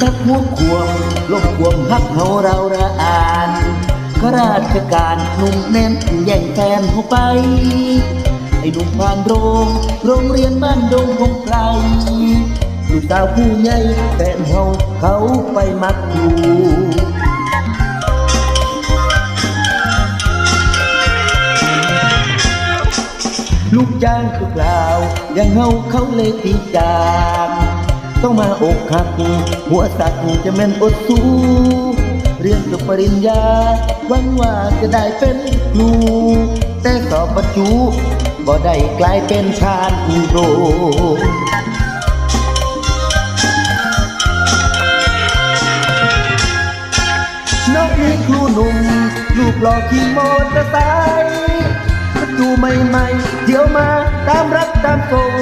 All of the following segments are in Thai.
สักหัวขวมลบขวมฮักเฮาเราระอานข้าราชการหนุ่มแน่นแย่งแฟนเขาไป ไอ้หนุ่มผ่านโรง โรงเรียนบ้านดงคงไกลลูกสาวผู้ใหญ่แฟนเฮาเขาไปมักอยู่ลูกจ้างก็กล่าวยังเฮาเขาเลยตีจาง ต้องมาอกหัก หัวสักจะแม่นอดสู้เรียนจบปริญญาหวังว่าจะได้เป็นครูแต่สอบประจุบ่ได้กลายเป็นชาญโรงนกนี้ครูหนุ่มลูกหล่อขี่มอเตอร์ไซค์ประตูใหม่ๆ เดี๋ยวมาตามรักตามส่ง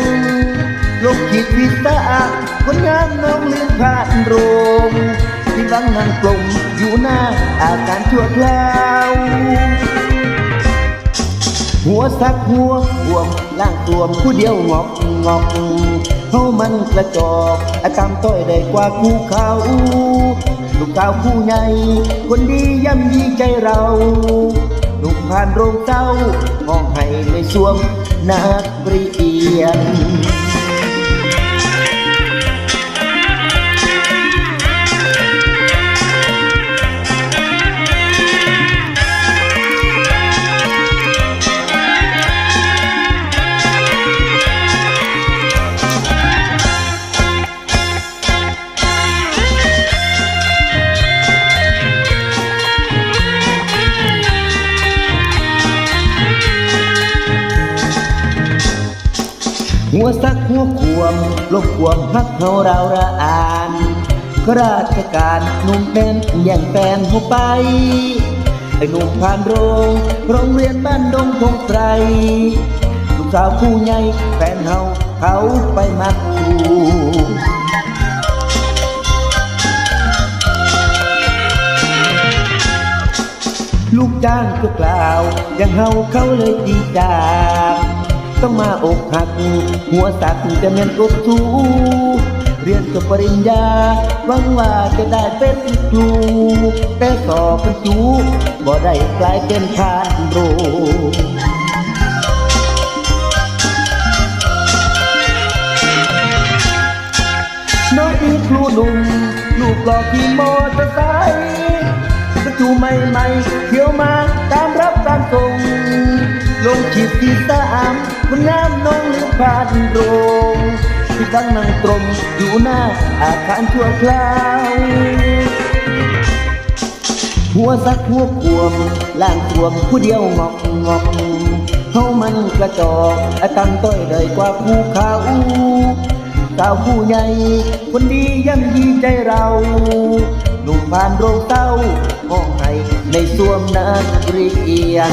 ลงขีดพิตาคนงามน้องเลื่อนผ่านโรงที่วังนางกลมอยู่หน้าอาการชั่วคราวหัวสักหัวหวมล่างตัวมผู้เดียวงอกงอกเฮามันกระจอกอาตาต้อยได้กว่าคู่เขาลูกสาวผู้ใหญ่คนดีย่ำยีใจเราลูกผ่านโรงเต้ามองให้ในสวมนักเรียน หัวสักหัวขวมลบขวมฮักเฮาเราระอานข้าราชการหนุ่มเป็นแย่างแฟนเขาไปไอ้หนุ่มผ่านโรงโรงเรียนบ้านดงคงไกรลูกสาวผู้ใหญ่แฟนเฮาเขาไปมักคูลูกจ้างก็กล่าวยังเฮาเขาเลยตีจาก ต้องมาอกหัก หัวสักจะเน้นกดทูเรียนจบปริญญาหวังว่าจะได้เป็นครู แต่สอบเป็นจูบ่ได้กลายเป็นทานโรงน้องอีครูหนุ่มลูกหลอกขี่มอเตอร์ไซค์ประตูใหม่ๆเที่ยวมาตามรับตามส่ง ลงขีดที่สา มคนงามน้องเลือผ่านโรงที่ตั้งนั่งตรงอยู่หน้าอาคารชั่วคราวหัวสักหัวขวมล่างขวมผู้เดียวงอกงอกเฮามันกระจอกอาตังต้อยเลยกว่าภูเขาสาวผู้ใหญ่ คนดีย่ำยีใจเราหนุ่มผ่านโรงเต้ามองให้ในสวมนักเรียน